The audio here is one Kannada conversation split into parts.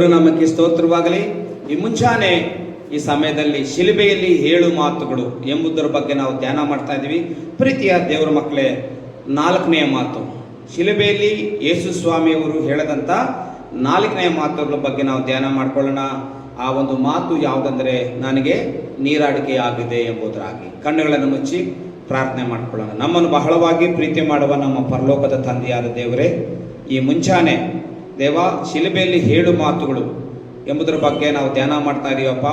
ದೇವರ ನಾಮಕ್ಕೆ ಸ್ತೋತ್ರವಾಗಲಿ. ಈ ಮುಂಚಾನೆ ಈ ಸಮಯದಲ್ಲಿ ಶಿಲುಬೆಯಲ್ಲಿ ಏಳು ಮಾತುಗಳು ಎಂಬುದರ ಬಗ್ಗೆ ನಾವು ಧ್ಯಾನ ಮಾಡ್ತಾ ಇದ್ದೀವಿ. ಪ್ರೀತಿಯ ದೇವರ ಮಕ್ಕಳೇ ನಾಲ್ಕನೆಯ ಮಾತು. ಶಿಲುಬೆಯಲ್ಲಿ ಯೇಸು ಸ್ವಾಮಿಯವರು ಹೇಳದಂತ ನಾಲ್ಕನೆಯ ಮಾತುಗಳ ಬಗ್ಗೆ ನಾವು ಧ್ಯಾನ ಮಾಡ್ಕೊಳ್ಳೋಣ. ಆ ಒಂದು ಮಾತು ಯಾವುದಂದ್ರೆ, ನನಗೆ ನೀರಾಡಿಕೆಯಾಗಿದೆ ಎಂಬುದರಾಗಿ. ಕಣ್ಣುಗಳನ್ನು ಮುಚ್ಚಿ ಪ್ರಾರ್ಥನೆ ಮಾಡ್ಕೊಳ್ಳೋಣ. ನಮ್ಮನ್ನು ಬಹಳವಾಗಿ ಪ್ರೀತಿ ಮಾಡುವ ನಮ್ಮ ಪರಲೋಕದ ತಂದೆಯಾದ ದೇವರೇ, ಈ ಮುಂಚಾನೆ ದೇವ, ಶಿಲುಬೆಯಲ್ಲಿ ಹೇಳು ಮಾತುಗಳು ಎಂಬುದರ ಬಗ್ಗೆ ನಾವು ಧ್ಯಾನ ಮಾಡ್ತಾ ಇದೀವಪ್ಪ.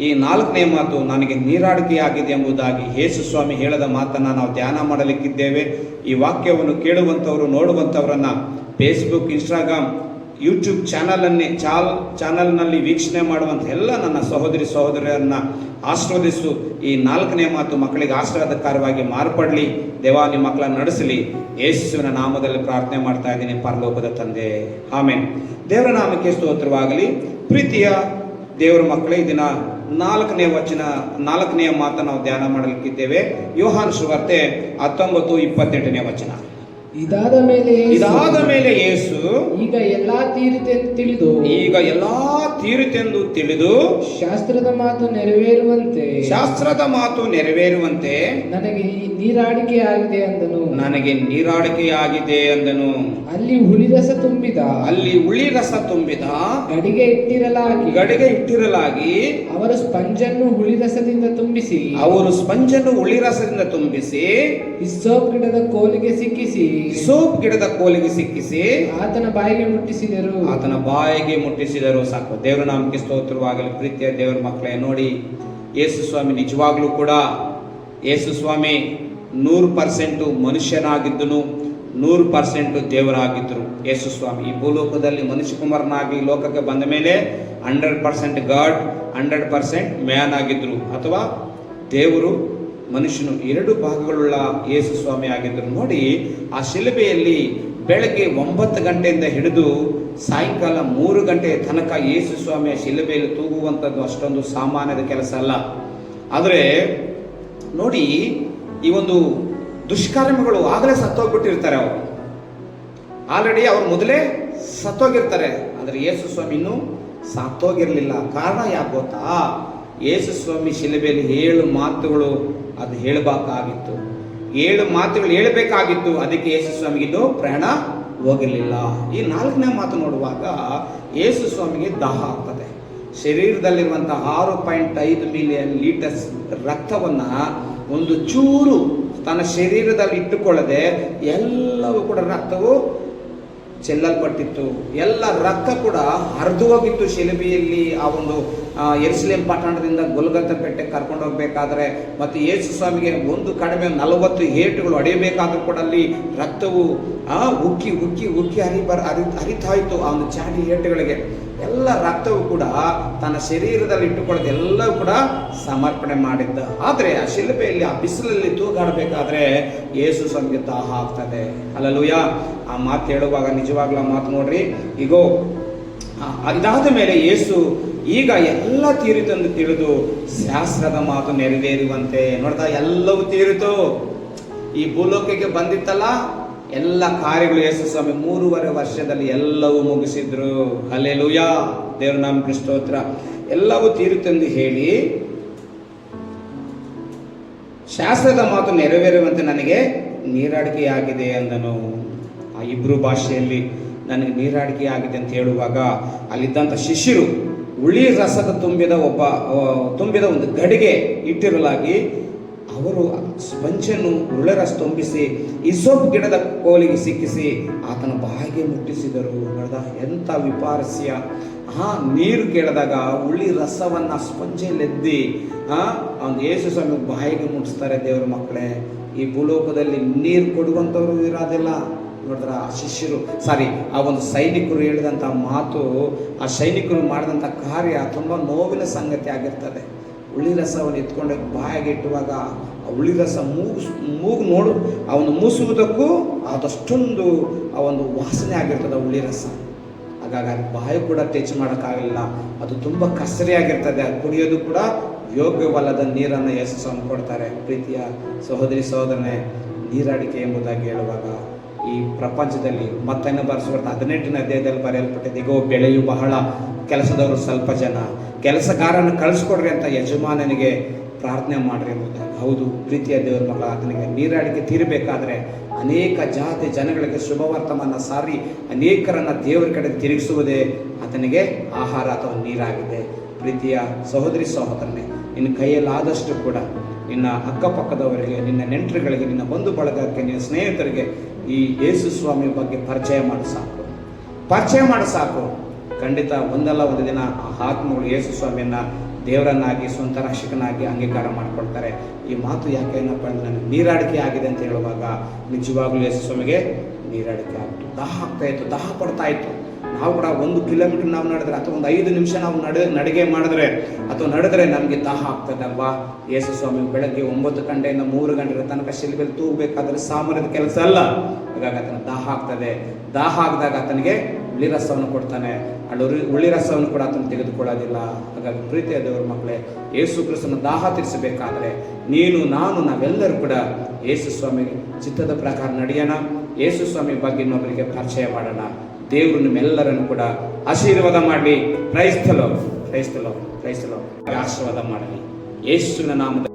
ಈ ನಾಲ್ಕನೇ ಮಾತು ನನಗೆ ನೀರಾಡಿಕೆಯಾಗಿದೆ ಎಂಬುದಾಗಿ ಯೇಸು ಸ್ವಾಮಿ ಹೇಳದ ಮಾತನ್ನ ನಾವು ಧ್ಯಾನ ಮಾಡಲಿಕ್ಕಿದ್ದೇವೆ. ಈ ವಾಕ್ಯವನ್ನು ಕೇಳುವಂಥವರು, ನೋಡುವಂಥವರನ್ನು ಫೇಸ್ಬುಕ್ ಇನ್ಸ್ಟಾಗ್ರಾಮ್ ಯೂಟ್ಯೂಬ್ ಚಾನಲನ್ನೇ, ಚಾಲ್, ಚಾನಲ್ನಲ್ಲಿ ವೀಕ್ಷಣೆ ಮಾಡುವಂಥ ಎಲ್ಲ ನನ್ನ ಸಹೋದರಿ ಸಹೋದರಿಯರನ್ನ ಆಶೀರ್ವದಿಸು. ಈ ನಾಲ್ಕನೇ ಮಾತು ಮಕ್ಕಳಿಗೆ ಆಶೀರ್ವಾದಕರವಾಗಿ ಮಾರ್ಪಡಲಿ. ದೇವಾ, ನಿಮ್ಮ ಮಕ್ಕಳನ್ನು ನಡೆಸಲಿ. ಯೇಸುವಿನ ನಾಮದಲ್ಲಿ ಪ್ರಾರ್ಥನೆ ಮಾಡ್ತಾ ಇದ್ದೀನಿ, ಪರಲೋಕದ ತಂದೆ. ಆಮೇನ್. ದೇವರ ನಾಮಕ್ಕೆ ಸ್ತೋತ್ರವಾಗಲಿ. ಪ್ರೀತಿಯ ದೇವರ ಮಕ್ಕಳೇ ದಿನ ನಾಲ್ಕನೇ ವಚನ, ನಾಲ್ಕನೆಯ ಮಾತನ್ನು ನಾವು ಧ್ಯಾನ ಮಾಡಲಿಕ್ಕಿದ್ದೇವೆ. ಯೋಹಾನ್ ಸುವಾರ್ತೆ ಹತ್ತೊಂಬತ್ತು ಇಪ್ಪತ್ತೆಂಟನೇ ವಚನ. ಇದಾದ ಮೇಲೆ ಇದಾದ ಮೇಲೆ ಯೇಸು ಈಗ ಎಲ್ಲಾ ತೀರಿತೆಂದು ತಿಳಿದು. ಈಗ ಎಲ್ಲಾ ತೀರಿತೆಂದು ತಿಳಿದು. ಶಾಸ್ತ್ರದ ಮಾತು ನೆರವೇರುವಂತೆ. ಶಾಸ್ತ್ರದ ಮಾತು ನೆರವೇರುವಂತೆ. ನನಗೆ ನೀರಾಡಿಕೆ ಆಗಿದೆ ಅಂದನು. ನನಗೆ ನೀರಾಡಿಕೆ ಆಗಿದೆ ಅಂದನು. ಅಲ್ಲಿ ಹುಳಿ ರಸ ತುಂಬಿದ. ಅಲ್ಲಿ ಹುಳಿ ರಸ ತುಂಬಿದ. ಗಡಿಗೆ ಇಟ್ಟಿರಲಾಗಿ. ಗಡಿಗೆ ಇಟ್ಟಿರಲಾಗಿ. ಅವರ ಸ್ಪಂಜನ್ನು ಹುಳಿರಸದಿಂದ ತುಂಬಿಸಿ. ಅವರು ಸ್ಪಂಜನ್ನು ಹುಳಿ ರಸದಿಂದ ತುಂಬಿಸಿ. ಹಿಸ್ಸೋಪ್ ಗಿಡದ ಕೋಲಿಗೆ ಸಿಕ್ಕಿಸಿ. ಸೋಪ್ ಗಿಡದ ಕೋಲಿಗೆ ಸಿಕ್ಕಿಸಿ ಆತನ ಬಾಯಿಗೆ ಮುಟ್ಟಿಸಿದರು. ಆತನ ಬಾಯಿಗೆ ಮುಟ್ಟಿಸಿದರು ಸಾಕು. ದೇವರ ನಾಮಕ್ಕೆ ಸ್ತೋತ್ರವಾಗಲಿ ಪ್ರೀತಿಯ ದೇವರ ಮಕ್ಕಳೇ ನೋಡಿ ಯೇಸು ಸ್ವಾಮಿ ನಿಜವಾಗ್ಲೂ ಕೂಡ ಯೇಸು ಸ್ವಾಮಿ ನೂರು ಪರ್ಸೆಂಟು ಮನುಷ್ಯನಾಗಿದ್ದನು ನೂರು ಪರ್ಸೆಂಟ್ ದೇವರಾಗಿದ್ದರು. ಯೇಸು ಸ್ವಾಮಿ ಈ ಭೂಲೋಕದಲ್ಲಿ ಮನುಷ್ಯ ಕುಮಾರನಾಗಿ ಲೋಕಕ್ಕೆ ಬಂದ ಮೇಲೆ hundred percent god hundred percent man ಆಗಿದ್ರು ಅಥವಾ ದೇವರು ಮನುಷ್ಯನು ಎರಡು ಭಾಗಗಳುಳ್ಳ ಯೇಸು ಸ್ವಾಮಿ ಆಗಿದ್ದರು ನೋಡಿ ಆ ಶಿಲುಬೆಯಲ್ಲಿ ಬೆಳಗ್ಗೆ ಒಂಬತ್ತು ಗಂಟೆಯಿಂದ ಹಿಡಿದು ಸಾಯಂಕಾಲ ಮೂರು ಗಂಟೆ ತನಕ ಯೇಸು ಸ್ವಾಮಿಯ ಶಿಲುಬೆಯಲ್ಲಿ ತೂಗುವಂಥದ್ದು ಅಷ್ಟೊಂದು ಸಾಮಾನ್ಯದ ಕೆಲಸ ಅಲ್ಲ. ಆದರೆ ನೋಡಿ ಈ ಒಂದು ದುಷ್ಕರ್ಮಗಳು ಆಗಲೇ ಸತ್ತೋಗ್ಬಿಟ್ಟಿರ್ತಾರೆ ಅವರು. ಆಲ್ರೆಡಿ ಅವ್ರು ಮೊದಲೇ ಸತ್ತೋಗಿರ್ತಾರೆ. ಆದರೆ ಯೇಸು ಸ್ವಾಮಿ ಇನ್ನೂ ಸತ್ತೋಗಿರಲಿಲ್ಲ. ಕಾರಣ ಯಾಕೆ ಗೊತ್ತಾ? ಯೇಸು ಸ್ವಾಮಿ ಶಿಲುಬೆಯಲ್ಲಿ ಏಳು ಮಾತುಗಳು ಅದು ಹೇಳಬೇಕಾಗಿತ್ತು. ಏಳು ಮಾತುಗಳು ಹೇಳಬೇಕಾಗಿತ್ತು. ಅದಕ್ಕೆ ಯೇಸು ಸ್ವಾಮಿಗೆ ಇದು ಪ್ರಯಾಣ ಹೋಗಿರಲಿಲ್ಲ ಈ ನಾಲ್ಕನೇ ಮಾತು ನೋಡುವಾಗ ಯೇಸು ಸ್ವಾಮಿಗೆ ದಾಹ ಆಗ್ತದೆ. ಶರೀರದಲ್ಲಿರುವಂತಹ ಆರು ಪಾಯಿಂಟ್ ಐದು ಮಿಲಿಯನ್ ಲೀಟರ್ಸ್ ರಕ್ತವನ್ನ ಒಂದು ಚೂರು ತನ್ನ ಶರೀರದಲ್ಲಿ ಇಟ್ಟುಕೊಳ್ಳದೆ ಎಲ್ಲವೂ ಕೂಡ ರಕ್ತವು ಚೆಲ್ಲಲ್ಪಟ್ಟಿತ್ತು. ಎಲ್ಲ ರಕ್ತ ಕೂಡ ಹರಿದು ಹೋಗಿತ್ತು ಶಿಲುಬೆಯಲ್ಲಿ. ಆ ಒಂದು ಆ, ಯೆರೂಸಲೇಮ್ ಪಟ್ಟಣದಿಂದ ಗೊಲ್ಗತ್ತ ಪೇಟೆ ಕರ್ಕೊಂಡು ಹೋಗ್ಬೇಕಾದ್ರೆ ಮತ್ತು ಯೇಸು ಸ್ವಾಮಿಗೆ ಒಂದು ಕಡಿಮೆ ನಲವತ್ತು ಏಟುಗಳು ಹೊಡೆಯಬೇಕಾದ್ರೂ ಕೂಡ ಅಲ್ಲಿ ರಕ್ತವು ಉಕ್ಕಿ ಉಕ್ಕಿ ಉಕ್ಕಿ ಹರಿ ಬರ ಹರಿ ಹರಿತಾಯಿತು ಆ ಒಂದು ಚಾಟಿ ಏಟುಗಳಿಗೆ. ಎಲ್ಲ ರಕ್ತವು ಕೂಡ ತನ್ನ ಶರೀರದಲ್ಲಿ ಇಟ್ಟುಕೊಳ್ಳೋದು ಎಲ್ಲವೂ ಕೂಡ ಸಮರ್ಪಣೆ ಮಾಡಿದ್ದ. ಆದರೆ ಆ ಶಿಲ್ಪೆಯಲ್ಲಿ ಆ ಬಿಸಿಲಲ್ಲಿ ತೂಗಾಡಬೇಕಾದ್ರೆ ಯೇಸು ಸ್ವಾಮಿಗೆ ದಾಹ ಆಗ್ತದೆ. ಅಲ್ಲಲೂಯ, ಆ ಮಾತು ಹೇಳುವಾಗ ನಿಜವಾಗ್ಲೂ ಮಾತು ನೋಡ್ರಿ. ಈಗೋ ಅದಾದ ಮೇಲೆ ಯೇಸು ಈಗ ಎಲ್ಲ ತೀರಿತಂದು ತಿಳಿದು ಶಾಸ್ತ್ರದ ಮಾತು ನೆರವೇರುವಂತೆ. ನೋಡ್ತಾ ಎಲ್ಲವೂ ತೀರಿತು. ಈ ಭೂಲೋಕಕ್ಕೆ ಬಂದಿತ್ತಲ್ಲ? ಎಲ್ಲ ಕಾರ್ಯಗಳು ಯೇಸು ಸ್ವಾಮಿ ಮೂರುವರೆ ವರ್ಷದಲ್ಲಿ ಎಲ್ಲವೂ ಮುಗಿಸಿದ್ರು. ಅಲ್ಲೆಲುಯ ದೇವ್ರ ನಾಮ ಕೃಷ್ಣೋತ್ರ ಎಲ್ಲವೂ ತೀರುತ್ತೆಂದು ಹೇಳಿ ಶಾಸ್ತ್ರದ ಮಾತು ನೆರವೇರುವಂತೆ ನನಗೆ ನೀರಾಡಿಕೆಯಾಗಿದೆ ಅಂದನು. ಆ ಇಬ್ರು ಭಾಷೆಯಲ್ಲಿ ನನಗೆ ನೀರಾಡಿಕೆಯಾಗಿದೆ ಅಂತ ಹೇಳುವಾಗ ಅಲ್ಲಿದ್ದಂಥ ಶಿಷ್ಯರು ಉಳಿ ರಸದ ತುಂಬಿದ ಒಬ್ಬ ತುಂಬಿದ ಒಂದು ಗಡಿಗೆ ಇಟ್ಟಿರಲಾಗಿ ಅವರು ಸ್ಪಂಜನ್ನು ಉಳ್ಳರ ಸ್ತಂಭಿಸಿ ಇಸೋಪ್ ಗಿಡದ ಕೋಲಿಗೆ ಸಿಕ್ಕಿಸಿ, ಆತನ ಬಾಯಿಗೆ ಮುಟ್ಟಿಸಿದರು. ನೋಡ್ದ ಎಂಥ ವಿಪಾರಸ್ಯ. ಆ ನೀರು ಕೇಳಿದಾಗ ಉಳ್ಳಿ ರಸವನ್ನು ಸ್ಪಂಜಲೆದ್ದಿ ಆ ಯೇಸು ಸ್ವಾಮಿ ಬಾಯಿಗೆ ಮುಟ್ಟಿಸ್ತಾರೆ, ದೇವರ ಮಕ್ಕಳೇ, ಈ ಭೂಲೋಕದಲ್ಲಿ ನೀರು ಕೊಡುವಂಥವ್ರು ಇರೋದಿಲ್ಲ. ನೋಡಿದ್ರ ಆ ಶಿಷ್ಯರು, ಸಾರಿ, ಆ ಒಂದು ಸೈನಿಕರು ಹೇಳಿದಂಥ ಮಾತು, ಆ ಸೈನಿಕರು ಮಾಡಿದಂಥ ಕಾರ್ಯ ತುಂಬ ನೋವಿನ ಸಂಗತಿ ಆಗಿರ್ತದೆ. ಉಳಿ ರಸವನ್ನು ಎತ್ಕೊಂಡು ಬಾಯಿಗೆ ಇಟ್ಟುವಾಗ ಆ ಹುಳಿ ರಸ ಮೂಗು ಮೂಗು ನೋಡು ಅವನು ಮೂಸುವುದಕ್ಕೂ ಆದಷ್ಟೊಂದು ಆ ಒಂದು ವಾಸನೆ ಆಗಿರ್ತದೆ ಉಳಿ ರಸ. ಹಾಗಾಗಿ ಬಾಯಿ ಕೂಡ ಟಚ್ ಮಾಡೋಕ್ಕಾಗಲಿಲ್ಲ. ಅದು ತುಂಬ ಕಸರಿಯಾಗಿರ್ತದೆ ಅದು ಕುಡಿಯೋದು ಕೂಡ ಯೋಗ್ಯವಲ್ಲದ ನೀರನ್ನು ಯಶಸ್ಸು ಅಂದ್ಕೊಡ್ತಾರೆ ಕೊಡ್ತಾರೆ. ಪ್ರೀತಿಯ ಸಹೋದರಿ, ಸಹೋದರನೇ, ನೀರಾಡಿಕೆ ಎಂಬುದಾಗಿ ಹೇಳುವಾಗ ಈ ಪ್ರಪಂಚದಲ್ಲಿ ಮತ್ತನ್ನು ಬರೆಸುವಂಥ ಹದಿನೆಂಟನೇ ಅಧ್ಯಾಯದಲ್ಲಿ ಬರೆಯಲ್ಪಟ್ಟಿದೆ ಈಗ ಬೆಳೆಯು ಬಹಳ ಕೆಲಸದವರು ಸ್ವಲ್ಪ ಜನ. ಕೆಲಸಗಾರನ ಕಳಿಸ್ಕೊಡ್ರಿ ಅಂತ ಯಜಮಾನನಿಗೆ ಪ್ರಾರ್ಥನೆ ಮಾಡ್ರಿ ಎಂಬುದಾಗಿ ಹೌದು, ಪ್ರೀತಿಯ ದೇವರ ಮಗಳ ಆತನಿಗೆ ನೀರಾಡಿಕೆ ತೀರಬೇಕಾದ್ರೆ ಅನೇಕ ಜಾತಿ ಜನಗಳಿಗೆ ಶುಭವರ್ತಮಾನ ಸಾರಿ, ಅನೇಕರನ್ನ ದೇವರ ಕಡೆ ತಿರುಗಿಸುವುದೇ ಆತನಿಗೆ ಆಹಾರ ಅಥವಾ ನೀರಾಗಿದೆ. ಪ್ರೀತಿಯ ಸಹೋದರಿ ಸಹೋದರನೇ, ನಿನ್ನ ಕೈಯಲ್ಲಾದಷ್ಟು ಕೂಡ ನಿನ್ನ ಅಕ್ಕಪಕ್ಕದವರಿಗೆ, ನಿನ್ನ ನೆಂಟರುಗಳಿಗೆ, ನಿನ್ನ ಬಂಧು ಬಳಗಕ್ಕೆ, ನಿನ್ನ ಸ್ನೇಹಿತರಿಗೆ ಈ ಯೇಸು ಸ್ವಾಮಿ ಬಗ್ಗೆ ಪರಿಚಯ ಮಾಡಿ ಸಾಕು. ಪರಿಚಯ ಮಾಡಿ ಸಾಕು. ಖಂಡಿತ ಒಂದಲ್ಲ ಒಂದು ದಿನ ಆ ಆತ್ಮಗಳು ಯೇಸು ಸ್ವಾಮಿಯನ್ನ ದೇವರನ್ನಾಗಿ, ಸ್ವಂತ ರಕ್ಷಕನಾಗಿ ಅಂಗೀಕಾರ ಮಾಡ್ಕೊಳ್ತಾರೆ. ಈ ಮಾತು ಯಾಕೆ ಏನಪ್ಪ ಅಂದ್ರೆ ನನಗೆ ನೀರಾಡಿಕೆ ಆಗಿದೆ ಅಂತ ಹೇಳುವಾಗ ನಿಜವಾಗ್ಲೂ ಯೇಸು ಸ್ವಾಮಿಗೆ ನೀರಾಡಿಕೆ ಆಗ್ತು ದಾಹ ಆಗ್ತಾ ಇತ್ತು, ದಾಹ ಪಡ್ತಾ ಇತ್ತು. ನಾವು ಕೂಡ ಒಂದು ಕಿಲೋಮೀಟರ್ ನಾವು ನಡೆದ್ರೆ ಅಥವಾ ಒಂದು ಐದು ನಿಮಿಷ ನಾವು ನಡೆ, ನಡಿಗೆ ಮಾಡಿದ್ರೆ ಅಥವಾ ನಡೆದ್ರೆ ನಮಗೆ ದಾಹ ಆಗ್ತದಲ್ವಾ? ಯೇಸು ಸ್ವಾಮಿ ಬೆಳಗ್ಗೆ ಒಂಬತ್ತು ಗಂಟೆಯಿಂದ ಮೂರು ಗಂಟೆ ತನಕ ಶಿಲ್ಬೆಲ್ ತೂಗಬೇಕಾದ್ರೆ ಸಾಮರ್ಯದ ಕೆಲಸ ಅಲ್ಲ. ಹಾಗಾಗಿ ಆತನ ದಾಹ ಆಗ್ತದೆ. ದಾಹ ಆಗದಾಗ ಆತನಿಗೆ ಹುಳಿ ರಸವನ್ನು ಕೊಡ್ತಾನೆ. ಅಲ್ಲಿ ಉಳಿ- ಹುಳಿ ರಸವನ್ನು ಕೂಡ ಆತನು ತೆಗೆದುಕೊಳ್ಳೋದಿಲ್ಲ. ಹಾಗಾಗಿ ಪ್ರೀತಿಯ ದೇವರ ಮಕ್ಕಳೇ, ಯೇಸು ಕ್ರಿಸ್ತನ ದಾಹ ತೀರಿಸಬೇಕಾದ್ರೆ ನೀನು, ನಾನು, ನಾವೆಲ್ಲರೂ ಕೂಡ ಯೇಸು ಸ್ವಾಮಿ ಚಿತ್ತದ ಪ್ರಕಾರ ನಡೆಯೋಣ. ಯೇಸು ಸ್ವಾಮಿ ಬಗ್ಗೆ ಇನ್ನೊಬ್ಬರಿಗೆ ಪರಿಚಯ ಮಾಡೋಣ. ದೇವರು ನಿಮ್ಮೆಲ್ಲರನ್ನು ಕೂಡ ಆಶೀರ್ವಾದ ಮಾಡಲಿ. ಕ್ರೈಸ್ತಲೋ ಕ್ರೈಸ್ತಲೋ ಕ್ರೈಸ್ತಲೋ ಆಶೀರ್ವಾದ ಮಾಡಲಿ. ಯೇಸುವಿನ ನಾಮದ